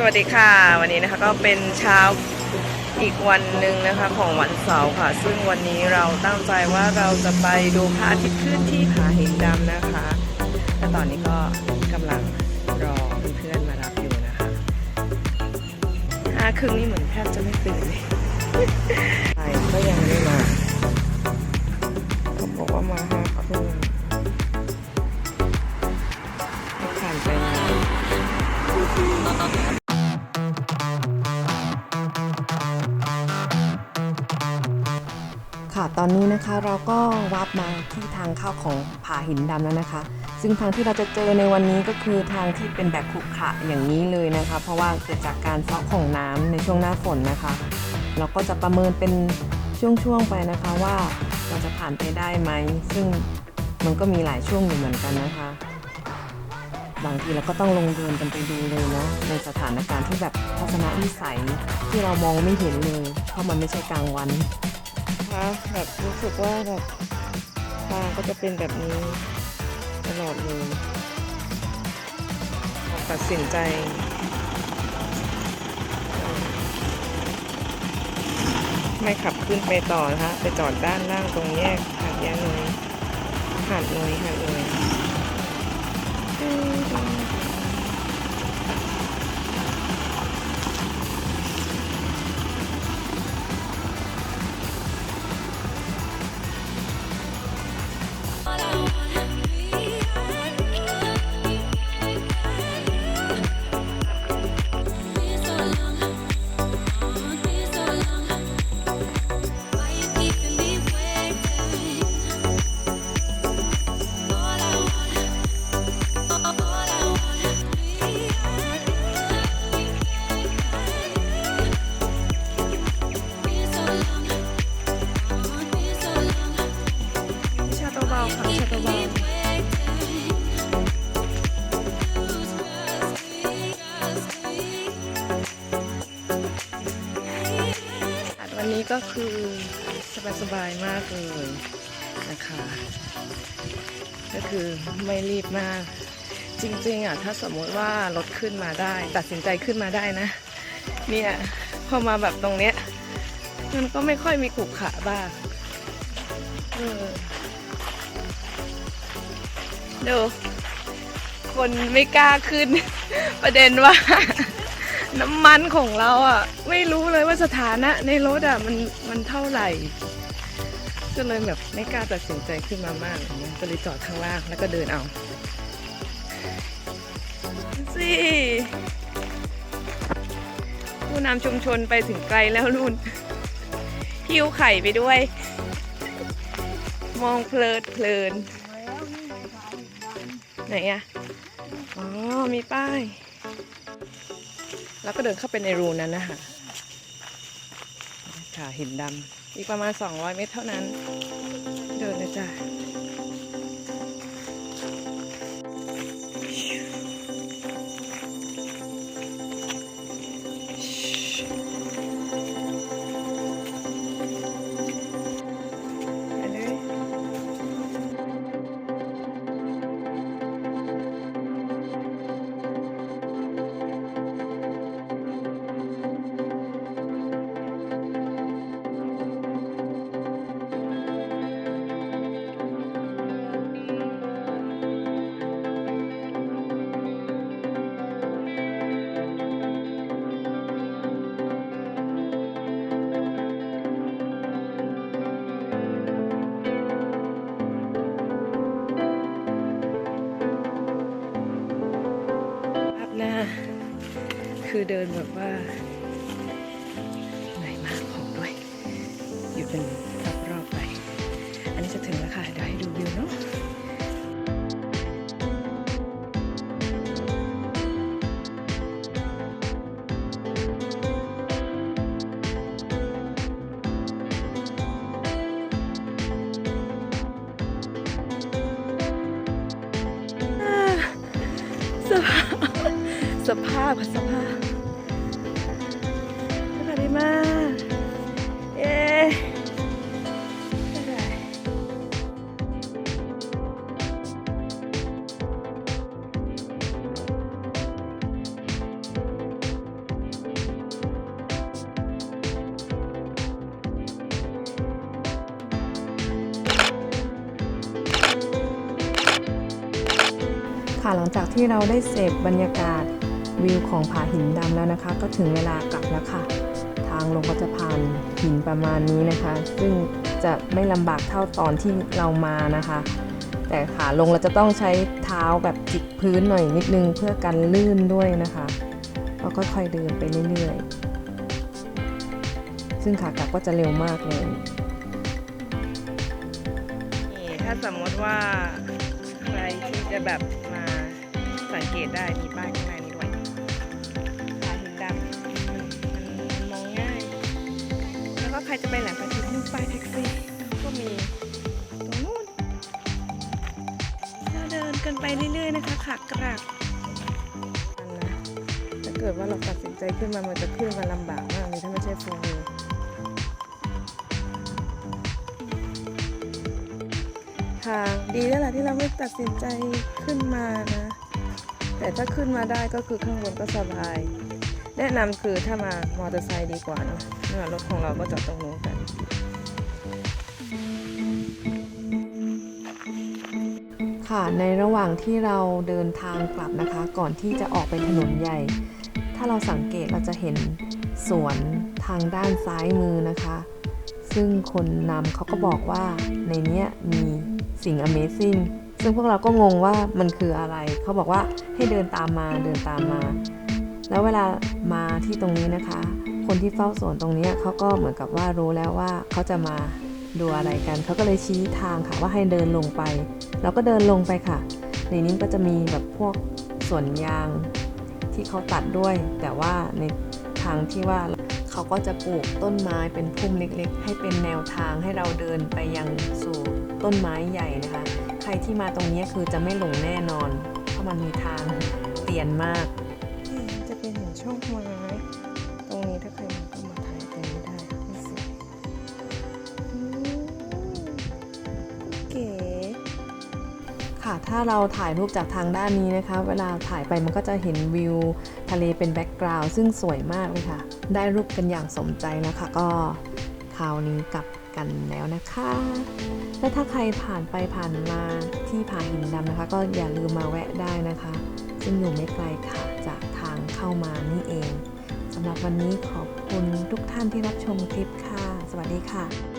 สวัสดีค่ะ วันนี้นะคะก็เป็นเช้าอีกวันหนึ่งนะคะของวันเสาร์ค่ะ ซึ่งวันนี้เราตั้งใจว่าเราจะไปดูพระอาทิตย์ขึ้นที่ผาหินดำนะคะและตอนนี้ก็กำลังรอเพื่อนมารับอยู่นะคะห้าครึ่งนี่เหมือนแทบจะไม่ตื่นเลยไปก็ยังไม่มาเขาบอกว่ามาห้าครึ่งผ่านไปนาน ตอนนี้นะคะเราก็วับมาที่ทางเข้าของผาหินดำแล้วนะคะ ซึ่งทางที่เราจะเจอในวันนี้ก็คือทางที่เป็นแบบขรุขระอย่างนี้เลยนะคะ เพราะว่าเกิดจากการซาะของน้ำในช่วงหน้าฝนนะคะ เราก็จะประเมินเป็นช่วงๆไปนะคะว่าเราจะผ่านไปได้ไหม ซึ่งมันก็มีหลายช่วงอยู่เหมือนกันนะคะ บางทีเราก็ต้องลงเดินกันไปดูเลยเนาะในสถานการณ์ที่แบบทัศนวิสัยที่เรามองไม่เห็นเลย เพราะมันไม่ใช่กลางวัน คะแบบรู้สึกว่าแบบทางก็จะเป็นแบบนี้ตลอดเลยตัดสินใจไม่ขับขึ้นไปต่อนะคะไปจอดด้านล่างตรงแยกหาดยาหน่วยหาดหน่วยหาดหน่วย ก็คือสบายๆมากเลยนะคะ ก็คือไม่รีบมาก จริงๆอะถ้าสมมติว่ารถขึ้นมาได้ ตัดสินใจขึ้นมาได้นะ เนี่ยพอมาแบบตรงเนี้ยมันก็ไม่ค่อยมีขรุขระบ้างเออดูคนไม่กล้าขึ้น ประเด็นว่า น้ำมันของเราอะ ไม่รู้เลยว่าสถานะในรถอะมันมันเท่าไหร่ก็เลยแบบไม่กล้าตัดสินใจขึ้นมามากอย่างเงี้ยก็เลยจอดข้างล่างแล้วก็เดินเอาสิผู้นำชุมชนไปถึงไกลแล้วนู่นหิ้วไข่ไปด้วย มองเพลิดเพลิน ไหนอะอ๋อ มีป้าย แล้วก็เดินเข้าไปในรูนั้นนะคะค่ะหินดำอีกประมาณ 200 เมตรเท่านั้น เดินนะจ๊ะ คือเดินแบบว่าเหนื่อยมากของด้วยอยู่เป็น สภาพค่ะสภาพสวัสดีมาก เย้ค่ะหลังจากที่เราได้เสพบรรยากาศ วิวของผาหินดำแล้วนะคะ ก็ถึงเวลากลับแล้วค่ะ ทางลงก็จะผ่านหินประมาณนี้นะคะ ซึ่งจะไม่ลำบากเท่าตอนที่เรามานะคะ แต่ขาลงเราจะต้องใช้เท้าแบบจิกพื้นหน่อยนิดนึงเพื่อกันลื่นด้วยนะคะแล้วก็ค่อยๆเดินไปเรื่อยๆ ซึ่งขากลับก็จะเร็วมากเลยถ้าสมมติว่าใครที่จะแบบมาสังเกตได้มีป้ายข้างใน จะไปแหลมพระอาทิตย์นู่นป้ายแท็กซี่ ก็มีตรงนู้นเราเดินกันไปเรื่อยๆนะคะขากลับนะถ้าเกิดว่าเราตัดสินใจขึ้นมามันจะขึ้นมาลำบากมากเลยถ้าไม่ใช่โฟล์วิวค่ะดีแล้วแหละที่เราไม่ตัดสินใจขึ้นมานะ แต่ถ้าขึ้นมาได้ก็คือข้างบนก็สบาย แนะนำคือถ้ามามอเตอร์ไซค์ดีกว่าเนอะ รถของเราก็จอดตรงนู้นกัน ค่ะ ในระหว่างที่เราเดินทางกลับนะคะ ก่อนที่จะออกไปถนนใหญ่ ถ้าเราสังเกตเราจะเห็นสวนทางด้านซ้ายมือนะคะ ซึ่งคนนำเขาก็บอกว่าในนี้มีสิ่ง Amazing ซึ่งพวกเราก็งงว่ามันคืออะไร เขาบอกว่าให้เดินตามมาเดินตามมา แล้วเวลามาที่ตรงนี้นะคะ คนที่เฝ้าสวนตรงนี้เขาก็เหมือนกับว่ารู้แล้วว่าเขาจะมาดูอะไรกัน เขาก็เลยชี้ทางค่ะว่าให้เดินลงไป เราก็เดินลงไปค่ะ ในนี้ก็จะมีแบบพวกสวนยางที่เขาตัดด้วย แต่ว่าในทางที่ว่าเขาก็จะปลูกต้นไม้เป็นพุ่มเล็กๆ ให้เป็นแนวทางให้เราเดินไปยังสู่ต้นไม้ใหญ่นะคะ ใครที่มาตรงนี้คือจะไม่หลงแน่นอน เพราะมันมีทางเตียนมาก จะเป็นเห็นช่องไม้ นี้ถ้าใครมาก็มาถ่ายตรงนี้ได้ไม่สวยเก๋ค่ะถ้าเราถ่ายรูปจากทางด้านนี้นะคะ เวลาถ่ายไปมันก็จะเห็นวิวทะเลเป็นแบ็กกราวด์ซึ่งสวยมากเลยค่ะ ได้รูปกันอย่างสมใจแล้วค่ะก็คราวนี้กลับกันแล้วนะคะ และถ้าใครผ่านไปผ่านมาที่ผาหินดำนะคะ ก็อย่าลืมมาแวะได้นะคะ ซึ่งอยู่ไม่ไกลค่ะจากทางเข้ามานี่เอง สำหรับวันนี้ขอบคุณทุกท่านที่รับชมคลิปค่ะ สวัสดีค่ะ